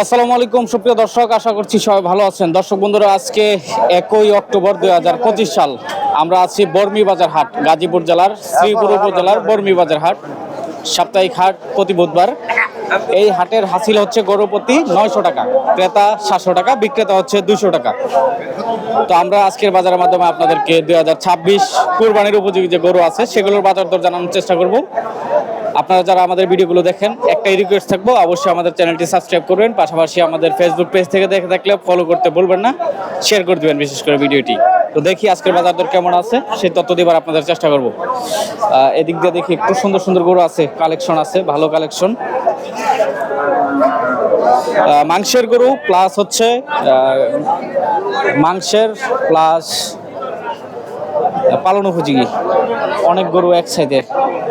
আসসালামু আলাইকুম, সুপ্রিয় দর্শক, আশা করছি সবাই ভালো আছেন। দর্শক বন্ধুরা, আজকে একই অক্টোবর দুই হাজার পঁচিশ সাল। আমরা আছি বর্মি বাজার হাট, গাজীপুর জেলার শ্রীপুর উপজেলার বর্মি বাজার হাট। সাপ্তাহিক হাট প্রতি বুধবার। এই হাটের হাসিল হচ্ছে গরুপতি নয়শো টাকা, ক্রেতা সাতশো টাকা, বিক্রেতা হচ্ছে দুশো টাকা। তো আমরা আজকের বাজারের মাধ্যমে আপনাদেরকে দুই হাজার ছাব্বিশ কুরবানির উপযোগী যে গরু আছে, সেগুলোর বাজার দর জানানোর চেষ্টা করব। আপনারা যারা আমাদের ভিডিওগুলো দেখেন, একটাই রিকোয়েস্ট থাকব, অবশ্যই আমাদের চ্যানেলটি সাবস্ক্রাইব করবেন, পাশাপাশি আমাদের ফেসবুক পেজ থেকে দেখে থাকলে ফলো করতে ভুলবেন না শেয়ার করে দিবেন বিশেষ করে ভিডিওটি। তো দেখি আজকের বাজার দর কেমন আছে সেই তথ্য দিবার আপনাদের চেষ্টা করব। এদিক দিয়ে দেখি একটু সুন্দর সুন্দর গরু আছে কালেকশন আছে, ভালো কালেকশন মাংসের গরু প্লাস হচ্ছে মাংসের প্লাস পালন উপযোগী। অনেক গরু এক সাইডে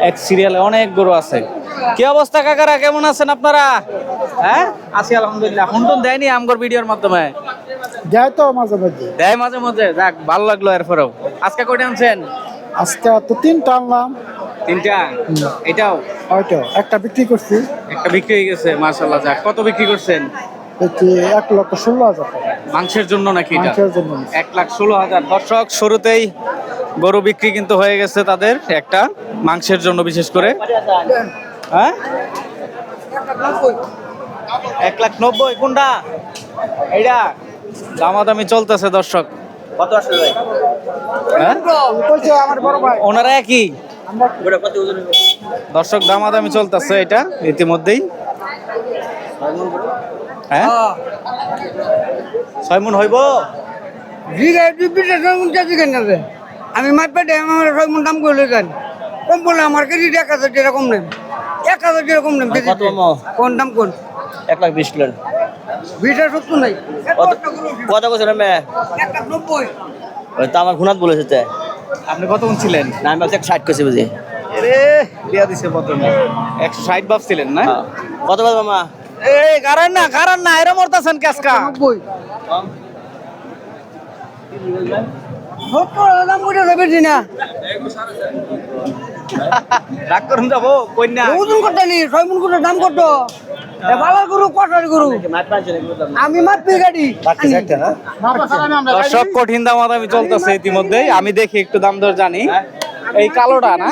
এক সিরিয়ালে অনেক গরু আছে। কি অবস্থা কাকারা? কেমন আছেন আপনারা? হ্যাঁ? আছি আলহামদুলিল্লাহ। হুন্টুন দেয়নি আমগর ভিডিওর মাধ্যমে? যাই তো মাঝে মাঝে। দেয় মাঝে মাঝে? যাক ভালো লাগল এরপরেও। আজকে কয়টা আনছেন? আজকে তো তিনটা আনলাম। তিনটা? এটাও? হয়তো। একটা বিক্রি করছি। একটা বিক্রি হয়ে গেছে মাশাল্লাহ যাক। কত বিক্রি করছেন? এক লক্ষ ষোলো হাজার মাংসের জন্য নাকি এটা? এক লাখ ষোলো হাজার। দর্শক শুরুতেই গরু বিক্রি কিন্তু হয়ে গেছে তাদের একটা মাংসের জন্য বিশেষ করে। হ্যাঁ? এক লাখ নব্বই কোনটা এইটা দামাদামি চলতেছে দর্শক। কত আসলে হ্যাঁ? আমার বড় ওনারা একই? দর্শক দামাদামি চলতেছে এটা ইতিমধ্যেই। হ্যাঁ? ছয় মন হইব? আমি মাছ পেটে আমার ছয়মন দাম করে কেন কম বললে আমার কেজি এক হাজার টাকা কম নেন। এক হাজার টাকা কম নেন কেজি কোন দাম কোন? এক লাখ বিশ কিলো বিশটা সত্তর নাই। কত কত বছর মে এক লাখ নব্বই। ওই তো আমার ঘুনাত বলেছে তে। আপনি কতক্ষণ ছিলেন? না আমি ভাবছি ষাট করছি বুঝি। রে দিয়া দিছে প্রথমে একশো ষাট ভাবছিলেন না? হ্যাঁ। কত বল মামা? এই কারণ না কারণ না এরম মরতাছেন কাজকা নব্বই। সত্তর দাম করে যাবে না রাগ করুন যাব কন্যা। ওজন করতে নি ছয়মন করে দাম কত বাবার গরু কটার গরু। আমি মাছ গাড়ি। দর্শক কঠিন দাম আমি চলতেছে ইতিমধ্যে আমি দেখি একটু দাম দর জানি। এই কালোটা না?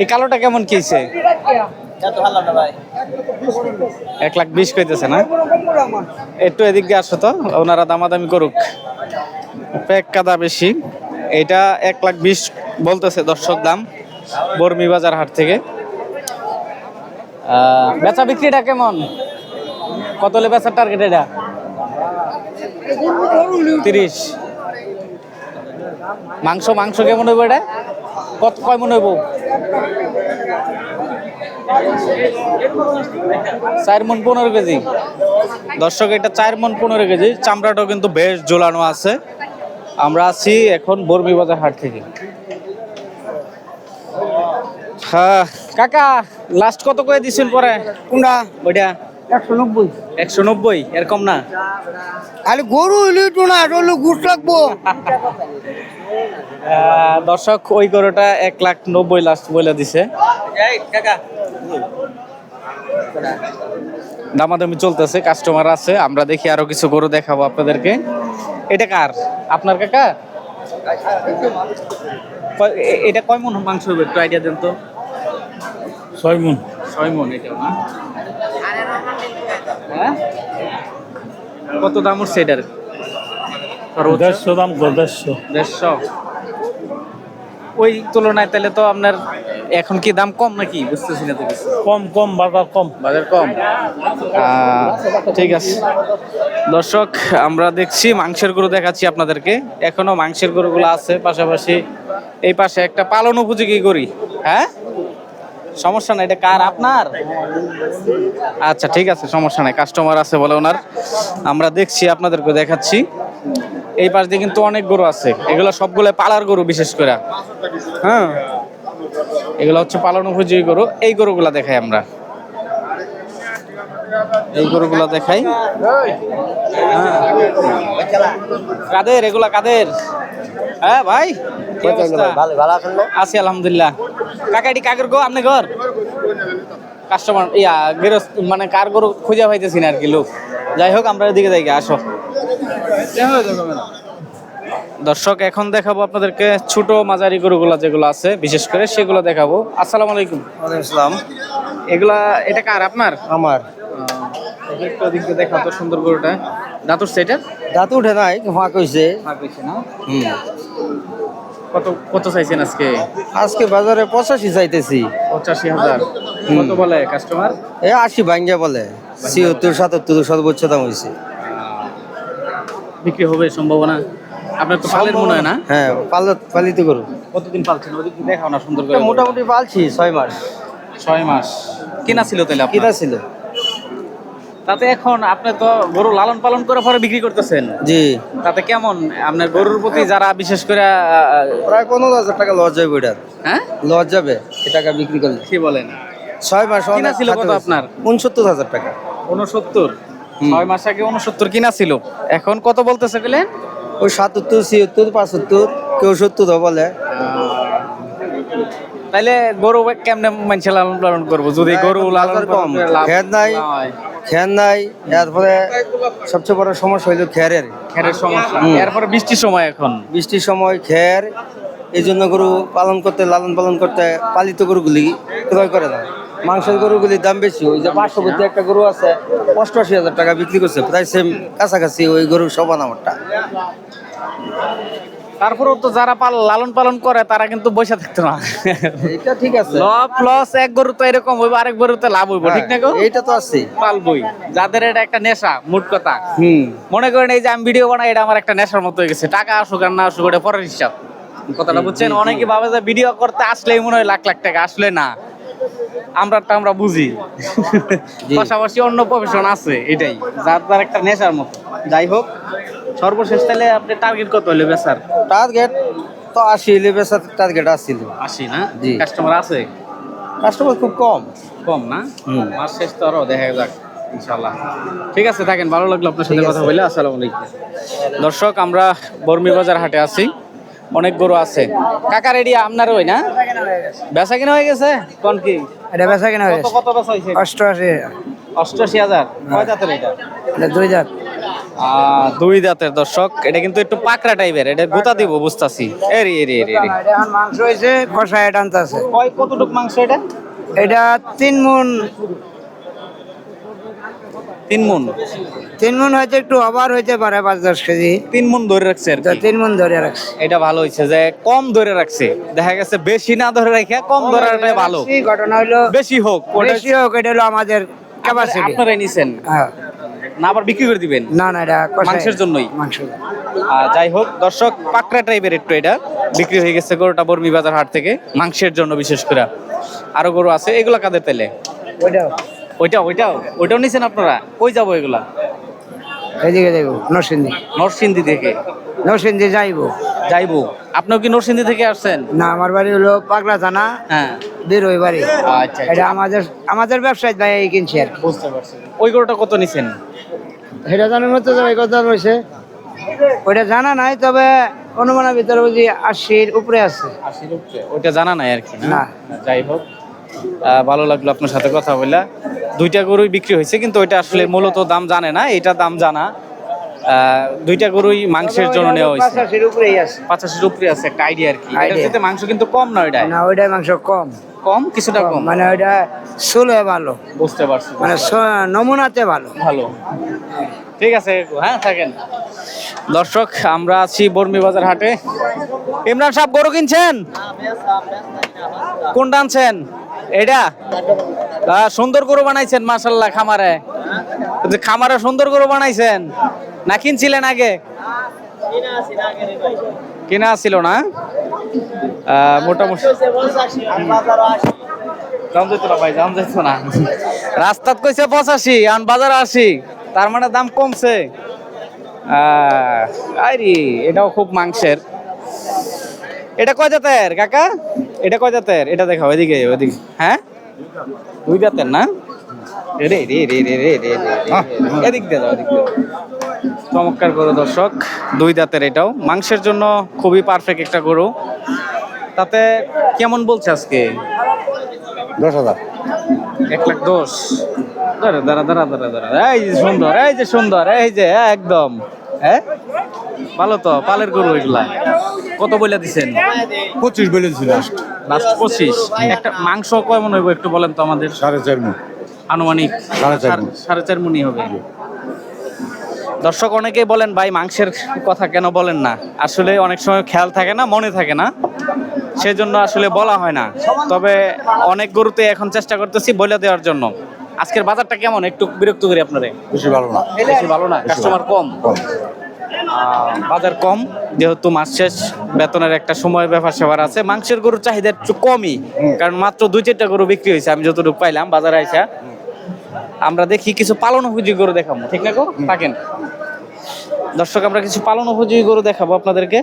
এই কালোটা কেমন কিছে এত ভালো না ভাই এক লাখ বিশ কইতেছে না? একটু এদিক দিয়ে আসো তো ওনারা দামাদামি করুক। পেক কাদা বেশি। এটা এক লাখ বিশ বলতেছে দর্শক দাম বর্মি বাজার হাট থেকে। বেচা বিক্রিটা কেমন? কত হলে বেচার টার্গেট এটা? তিরিশ। মাংস মাংস কেমন হইব এটা? কত, কয় মন হইব? চার মন পনেরো কেজি। দর্শক, এটা চার মন পনেরো কেজি। চামড়াটাও কিন্তু বেশ ঝোলানো আছে। আমরা আছি এখন বর্মি বাজার হাট থেকে। হ্যাঁ। কাকা লাস্ট কত করে দিছেন পরে? কোনটা? ওইটা? একশো নব্বই। একশো নব্বই এরকম না? খালি গরু হইলে তো না হলে ঘুষ লাগবো। আহ, দর্শক ওই গরুটা এক লাখ নব্বই লাস্ট বলে দিছে। কাকা। দামাদামি চলতেছে কাস্টমার আছে আমরা দেখি আরও কিছু গরু দেখাবো আপনাদেরকে। এটা কার? আপনার কাকা? এটা কয় মন মাংস হবে একটু আইডিয়া দেন তো। ছয় মন। ছয় মন এটা না? হ্যাঁ? কত দাম উঠছে এটার? দেড়শো দাম দেড়শো। দেড়শো। ওই তুলনায় তাহলে তো আপনার এখন কি দাম কম নাকি? বুঝতেছি না তো কিছু। কম কম বাজার কম। বাজার কম। ঠিক আছে। দর্শক আমরা দেখছি মাংসের গরু দেখাচ্ছি আপনাদেরকে। এখনও মাংসের গরুগুলো আছে পাশাপাশি এই পাশে একটা পালন উপযোগী করি হ্যাঁ? সমস্যা নাই এটা কার? আপনার? আচ্ছা ঠিক আছে সমস্যা নাই। কাস্টমার আছে বলে ওনার। আমরা দেখছি আপনাদেরকে দেখাচ্ছি। এই পাশ দিয়ে কিন্তু অনেক গরু আছে। এগুলো সবগুলো পালার গরু বিশেষ করে। হ্যাঁ? এগুলো হচ্ছে পালন উপযোগী গরু। এই গরুগুলা দেখাই আমরা। এই গরুগুলা দেখাই। হ্যাঁ। কাদের? এগুলা কাদের? হ্যাঁ ভাই? আছি আলহামদুলিল্লাহ। কাকা এটি কাকের গো? আপনি ঘর? কাস্টমার ইয়া গৃহস্থ মানে কার গরু খুঁজে পাইতেছি না আর কি লোক। যাই হোক আমরা এদিকে যাই আসো। দর্শক এখন দেখাবো আপনাদেরকে ছোট মাঝারি গরুগুলা যেগুলো আছে বিশেষ করে সেগুলো দেখাবো। আসসালামু আলাইকুম। ইসলাম এগুলা এটা কার আপনার? আমার। একটু ওদিক দিয়ে দেখা তো সুন্দর গরুটা। দাঁতুর সেটা দাঁত উঠে নাই ফাঁক হয়েছে না? হুম। কত কত চাইছেন আজকে? আজকে বাজারে পঁচাশি চাইতেছি। পঁচাশি হাজার। কত বলে কাস্টমার এ আশি ভাঙ্গা বলে। ছিয়াত্তর সাতাত্তর সর্বোচ্চ দাম হয়েছে বিক্রি হবে সম্ভাবনা। আপনার তো পালের মনে হয় না? হ্যাঁ পালত পালিত করু কতদিন পালছেন? ওদিক দেখাও না সুন্দর করে মোটামুটি পালছি ছয় মাস। ছয় মাস। কিনা ছিল তাহলে আপনার? কিনা ছিল। তাতে এখন আপনি তো গরু লালন পালন করে পরে বিক্রি করতেছেন। জি। তাতে কেমন? আপনার গরুর প্রতি যারা বিশেষ করে প্রায় পনেরো হাজার টাকা লস যাবে ওইটার। হ্যাঁ? লস যাবে এ টাকা বিক্রি করলে। কি বলেন? ছয় মাস কিনা ছিল কত আপনার? উনসত্তর হাজার টাকা। উনসত্তর। ছয় মাস আগে উনসত্তর কিনা ছিল এখন কত বলতেছে গেলেন ওই সাতাত্তর ছিয়াত্তর পাঁচাত্তর কেউ সত্তর বলে তাইলে গরু কেমনে মানুষে লালন পালন করব যদি গরু লালন কম। খেত নাই। হয়। নাই এরপরে সবচেয়ে বড় সমস্যা হইল খেয়ারের খেরের সমস্যা। এরপরে বৃষ্টির সময় এখন বৃষ্টির সময় খেয়ার এই জন্য গরু পালন করতে লালন পালন করতে পালিত গরুগুলি ক্রয় করে না মাংসের গরুগুলির দাম বেশি। ওই যে পার্শ্ববর্তী একটা গরু আছে অষ্টআশি হাজার টাকা বিক্রি করছে। প্রায় সেম কাছাকাছি ওই গরু সমান আমারটা। তারপরেও তো যারা পাল লালন পালন করে তারা কিন্তু বসে থাকতো না। এটা ঠিক আছে। লাভ লস এক গরু তো এরকম হইব আরেক গরুতে লাভ হইব ঠিক না গো? হ্যাঁ, এইটা তো আছে পালবই যাদের এটা একটা নেশা মোট কথা। হুম। মনে করেন এই যে আমি ভিডিও বানাই এটা আমার একটা নেশার মতো হয়ে গেছে। টাকা আসুক আর না আসুক এটা পরের হিসাব। কথাটা বুঝছেন? অনেকে ভাবে যে ভিডিও করতে আসলেই মনে হয় লাখ লাখ টাকা আসলে না। আমরা তো আমরা বুঝি। পাশাপাশি অন্য প্রফেশন আছে এটাই। যার যার একটা নেশার মতো। যাই হোক সর্বশেষ তাহলে আপনি টার্গেট কত হলে বেচার টার্গেট তো আশি লেবেসার টার্গেট আসছিল আশি না? জি। কাস্টমার আছে? কাস্টমার খুব কম। কম না? হুম। মাস শেষ তো আরও দেখা যাক ইনশাল্লাহ ঠিক আছে থাকেন ভালো লাগল আপনার সাথে কথা। বলে আসসালামু আলাইকুম। দর্শক আমরা বর্মি বাজার হাটে আছি। অনেক গরু আছে। কাকা রেডি আপনার ওই না? বেচা কিনা হয়ে গেছে? কোন কি? এটা বেচা কেনা কত কত বেচা হয়েছে? অষ্টআশি অষ্টআশি হাজার। কয় জাতের এটা? এটা দুই জাত। দুই জাতের দর্শক। এটা কিন্তু একটু পাকড়া টাইপের। এটা গোতা দিব বুঝতাছি। এরি এরি এরি এরি। মাংস হয়েছে কষা এটা আনতে আছে। কয় কতটুক মাংস এটা? এটা তিন মন তিন মন? তিন মন হয়তো একটু আবার হইতে পারে পাঁচ দশ কেজি। তিন মন ধরে রাখছে আর তো কি তিন মন ধরে রাখছি। এটা ভালো হয়েছে যে কম ধরে রাখছে। দেখা গেছে বেশি না ধরে রেখে কম ধরাটাই ভালো। ঘটনা হলো বেশি হোক ওটা বেশি হোক এটা হলো আমাদের ক্যাপাসিটি আপনারাই নিছেন? হ্যাঁ। না আবার বিক্রি করে দিবেন? না না এটা কষায়- মাংসের জন্যই? আহ, যাই হোক দর্শক পাকড়া টাইপের একটু এটা। বিক্রি হয়ে গেছে গরুটা বর্মি বাজার হাট থেকে মাংসের জন্য বিশেষ করে। আরও গরু আছে এগুলা কাদের তেলে? ওইটাও। ওইটা ওইটাও ওইটাও নিছেন আপনারা? কই যাব এগুলা? এদিকে দেখো নরসিংদী। নরসিংদী থেকে? নরসিংদী যাইবো। যাইব। আপনিও কি নরসিংদী থেকে আসছেন? না আমার বাড়ি হলো পাগলা থানা হ্যাঁ। বের ওই বাড়ি। আচ্ছা এটা আমাদের আমাদের ব্যবসায় ভাই এই কিনছি আর বুঝতে পারছি। ওই গরুটা কত নিছেন? এটা জানার মতো তো কথা রয়েছে ওইটা জানা নাই তবে অনুমানের ভিতরে বুঝি আশির উপরে আছে। আশির উপরে। ওইটা জানা নাই আর কি না? না। যাই হোক ভালো লাগল আপনার সাথে কথা বললা দুইটা গরুই বিক্রি হয়েছে কিন্তু ওইটা আসলে মূলত দাম জানে না এটা দাম জানা। দুইটা গরুই মাংসের জন্য নেওয়া হয়েছে। আশির উপরেই আছে। পঁচাশির উপরে আছে একটা আইডিয়া আর কি। এটাতে মাংস কিন্তু কম না ওইটা না ওইটাই মাংস কম। কম? কিছুটা কম। মানে ওইটা সুলে ভালো। বুঝতে পারছি। মানে নমুনাতে ভালো। ভালো। ঠিক আছে হ্যাঁ থাকেন। দর্শক আমরা আছি বর্মি বাজার হাটে। ইমরান সাহেব গরু কিনছেন? কোনটা আনছেন? এটা? সুন্দর গরু বানাইছেন মাসাল্লাহ খামারে। খামারে সুন্দর গরু বানাইছেন। না, কিনছিলেন আগে? কিনা ছিল না? মোটামুটি রাস্তাত পঁচাশি, আন বাজার আশি। তার মানে দাম কমছে। এটাও খুব মাংসের। এটা কয় জাতের, কাকা? এটা কয় জাতের? এটা দেখাও, এদিকে ওদিকে হ্যাঁ? দুই দাঁতের না? রে রে রে রে রে রে রে এদিক দিয়ে যাও এদিক চমৎকার গরু দর্শক দুই দাঁতের এটাও। মাংসের জন্য খুবই পারফেক্ট একটা গরু। তাতে কেমন বলছে আজকে? দশ হাজার। এক লাখ দশ। দাঁড়া দাঁড়া দাঁড়া দাঁড়া দাঁড়া। এই যে সুন্দর এই যে সুন্দর এই যে হ্যাঁ, একদম। হ্যাঁ? ভালো তো পালের গরু এগুলা। কত বইলা দিছেন? পঁচিশ বলে দিছিল লাস্ট পঁচিশ। একটা মাংস কয় মনে হইব একটু বলেন তো আমাদের? সাড়ে চার মন। আনুমানিক সাড়ে চার মনি। হবে। দর্শক অনেকেই বলেন ভাই মাংসের কথা কেন বলেন না? আসলে অনেক সময় খেয়াল থাকে না মনে থাকে না। সেজন্য আসলে বলা হয় না। তবে অনেক গরুতে এখন চেষ্টা করতেছি বলে দেওয়ার জন্য। আজকের বাজারটা কেমন? একটু বিরক্ত করি আপনারে। বেশি ভালো না। বেশি ভালো না? কাস্টমার কম। বাজার কম যেহেতু মাস শেষ বেতনের একটা সময় ব্যাপার সেবার আছে। মাংসের গরুর চাহিদা একটু কমই কারণ মাত্র দুই চারটা গরু বিক্রি হয়েছে আমি যতটুকু পাইলাম বাজারে আইসা। আমরা দেখি কিছু পালন উপযোগী গরু দেখাবো ঠিক না গো? থাকেন। দর্শক আমরা কিছু পালন উপযোগী গরু দেখাবো আপনাদেরকে।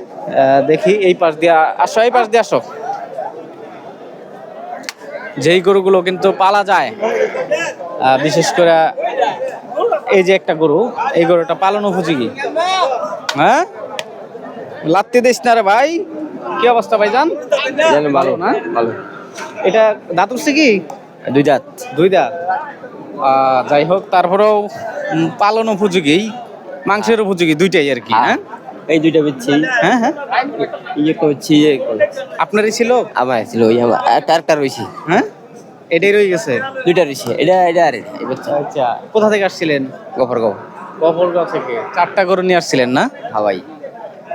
দেখি এই পাশ দিয়ে আসো এই পাশ দিয়ে আসো। যেই গরুগুলো কিন্তু পালা যায় বিশেষ করে এই যে একটা গরু এই গরুটা পালন উপযোগী হ্যাঁ? লাত্তি দিস না রে ভাই। কি অবস্থা ভাই জান ভালো না? ভালো। এটা দাঁত উঠছে কি? দুই দাঁত। দুই দাঁত। যাই হোক তারপরেও পালন উপযোগী মাংসের উপযোগী দুইটাই আর কি হ্যাঁ। এই দুইটা বেচছি। হ্যাঁ হ্যাঁ। ইয়ে করছি ইয়ে আপনারই ছিল? আমার ছিল ওই আমার একটা একটা রয়েছে হ্যাঁ? এটাই রয়ে গেছে? দুইটা রয়েছে এটা এটা আর আচ্ছা কোথা থেকে আসছিলেন? গফর গফর গফরগাঁও থেকে। চারটা গরু নিয়ে আসছিলেন না? হাওয়াই।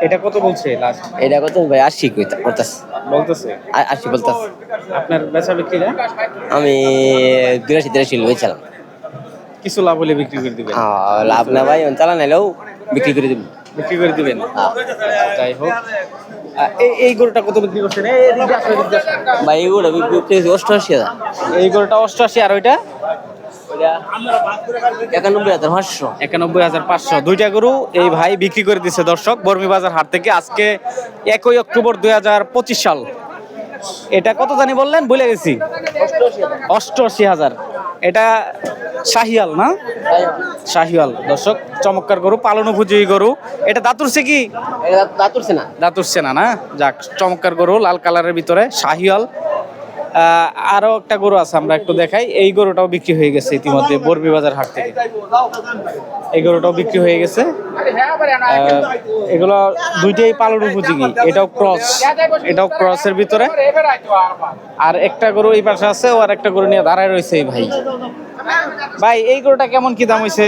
এটা কত বলছে লাস্ট এটা কত? ভাই আশি করতাস বলতেছে। আশি বলতাস আপনার বেচা বিক্রি না? আমি বিরাশি তিরাশি বেচালাম কিছু লাভ হলে বিক্রি করে দিবেন। হ্যাঁ, লাভ না ভাই চালা নাইলেও বিক্রি করে দিব। বিক্রি করে দিবেন। যাই হোক। এই এই গরুটা কত বিক্রি করছেন? এই। ভাই এগুলো বিক্রি করেছি অষ্টআশি হাজার। এই গরুটা অষ্টআশি আর ওইটা? একানব্বই হাজার পাঁচশো। একানব্বই হাজার পাঁচশো। দুইটা গরু এই ভাই বিক্রি করে দিচ্ছে দর্শক বর্মি বাজার হাট থেকে আজকে একই অক্টোবর দুই হাজার পঁচিশ সাল। এটা কত জানি বললেন? ভুলে গেছি। অষ্টআশি হাজার। এটা শাহিয়াল না? শাহিয়াল। দর্শক চমৎকার গরু পালন উপযোগী গরু। এটা দাঁতুরছে কি? এটা দাঁত উঠছে না। দাঁত উঠছে না না? যাক চমৎকার গরু লাল কালারের ভিতরে শাহিয়াল। আরও একটা গরু আছে, আমরা একটু দেখাই। এই গরুটাও বিক্রি হয়ে গেছে ইতিমধ্যে বর্মি বাজার হাট থেকে। এই গরুটাও বিক্রি হয়ে গেছে। এগুলো দুইটাই পালন উপযোগী। এটাও ক্রস। এটাও ক্রসের ভিতরে। আর একটা গরু এই পাশে আছে, ও আর একটা গরু নিয়ে দাঁড়ায় রয়েছে এই ভাই। ভাই, এই গরুটা কেমন কি দাম হয়েছে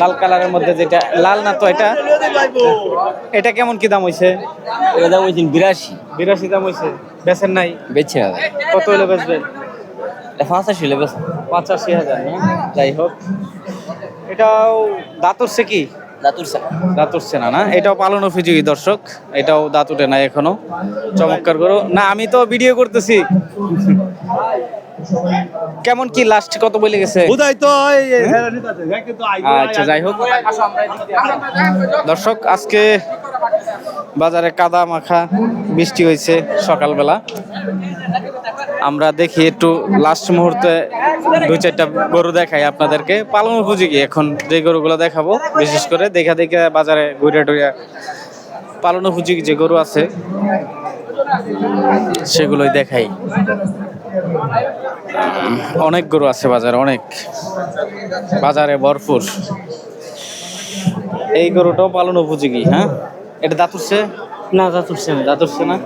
লাল কালারের মধ্যে যেটা লাল না তো এটা? এটা কেমন কি দাম হয়েছে এটা দাম হয়েছে বিরাশি। বিরাশি দাম হয়েছে বেচেন নাই? বেচছে না কত হলে বেচবেন পঁচাশি হলে বেচ। পঁচাশি হাজার না? যাই হোক। এটাও দাঁত উঠছে কি দাঁত উঠছে না না? না এটাও পালন উপযোগী দর্শক। এটাও দাঁত উঠে নাই এখনও। চমৎকার করো না আমি তো ভিডিও করতেছি। কেমন কি লাস্ট কত বলে গেছে? আচ্ছা যাই হোক। দর্শক আজকে বাজারে কাদা মাখা বৃষ্টি হয়েছে সকালবেলা। আমরা দেখি একটু লাস্ট মুহূর্তে দুই চারটা গরু দেখাই আপনাদেরকে। পালন উপযোগী এখন যে গরুগুলো দেখাবো বিশেষ করে দেখা দেখে বাজারে ঘুরে টুরে পালন উপযোগী যে গরু আছে সেগুলোই দেখাই। অনেক গরু আছে বাজারে অনেক। বাজারে ভরপুর। এই গরুটাও পালন উপযোগী হ্যাঁ? এটা দাঁত উঠছে? না দাঁত উঠছে না। দাঁত উঠছে না?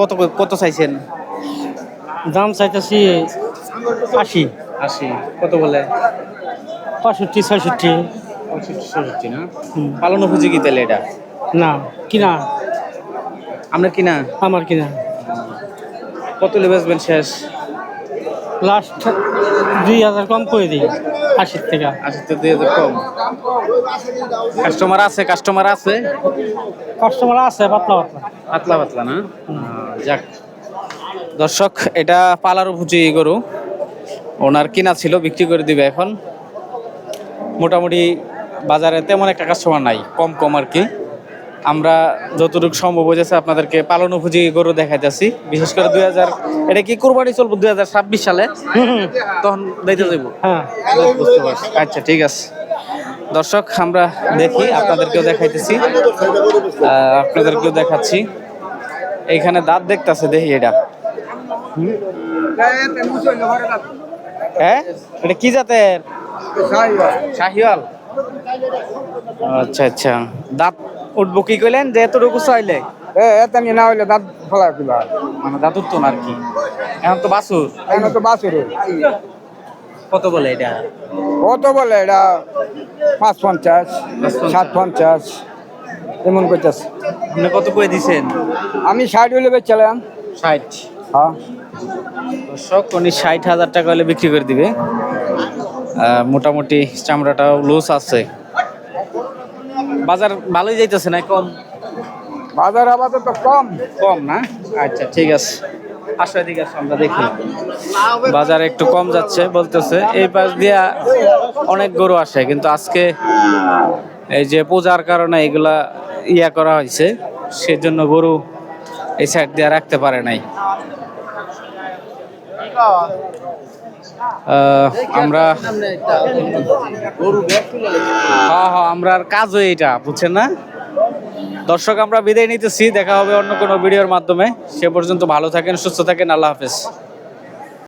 কত কত চাইছেন? দাম চাইতেছি আশি। আশি কত বলে? পঁয়ষট্টি ছয়ষট্টি। পঁয়ষট্টি ষষট্টি না? পালন উপযোগী তাহলে এটা? না কিনা। আমরা কিনা? আমার কিনা। কত বেচবেন শেষ? লাস্ট দুই হাজার কম করে দিই আশির থেকে। আশির থেকে দুই হাজার কম। কাস্টমার আছে কাস্টমার আছে? কাস্টমার আছে পাতলা পাতলা। পাতলা পাতলা না? যাক। দর্শক এটা পালার উপযোগী গরু। ওনার কিনা ছিল বিক্রি করে দিবে এখন। মোটামুটি বাজারে তেমন একটা কাস্টমার নাই কম কম আর কি। আমরা যতটুকু সম্ভব হয়েছে আপনাদেরকে পালন উপযোগী গরু দেখাইতেছি। বিশেষ করে দুই হাজার এটা কি কোরবানি চলবো দুই হাজার ছাব্বিশ সালে? তখন দিতে যাব হ্যাঁ। বুঝতে পারছি আচ্ছা ঠিক আছে। দর্শক আমরা দেখি আপনাদেরকেও দেখাইতেছি। আপনাদেরকেও দেখাচ্ছি। এইখানে দাঁত দেখতাছে দেখি এটা। হ্যাঁ? এটা কি জাতের? শাহিওয়াল। আচ্ছা আচ্ছা। দাঁত উঠবো কি কইলেন? যে এতটুকু চাইলে। এতে না হইলে দাঁত ফেলা। কিবা মানে দাঁত উঠতো না আর কি। এখন তো বাসুর এখন তো বাসুরে কত বলে এটা? কত বলে এটা? পাঁচ পঞ্চাশ সাত পঞ্চাশ এমন করতেছে আপনি কত করে দিছেন? আমি ষাট হইলে বেচলাম ষাট। হ্যাঁ। দর্শক উনি ষাট হাজার টাকা হলে বিক্রি করে দিবে। মোটামুটি চামড়াটাও লুজ আছে। বাজার ভালোই যাইতেছে না কম? বাজার আপাতত তো কম। কম না? আচ্ছা ঠিক আছে। আসো এদিকে আমরা দেখি। বাজার একটু কম যাচ্ছে বলতেছে। এই পাশ দিয়া অনেক গরু আসে কিন্তু আজকে এই যে পূজার কারণে এগুলা ইয়া করা হয়েছে সেজন্য গরু এই সাইড দিয়ে রাখতে পারে নাই। আমরা হ্যাঁ হ্যাঁ আমরা আর হয় এটা, বুঝছেন না? দর্শক, আমরা বিদায় নিতেছি, দেখা হবে অন্য কোনো ভিডিওর মাধ্যমে। সে পর্যন্ত ভালো থাকেন, সুস্থ থাকেন, আল্লাহ হাফেজ।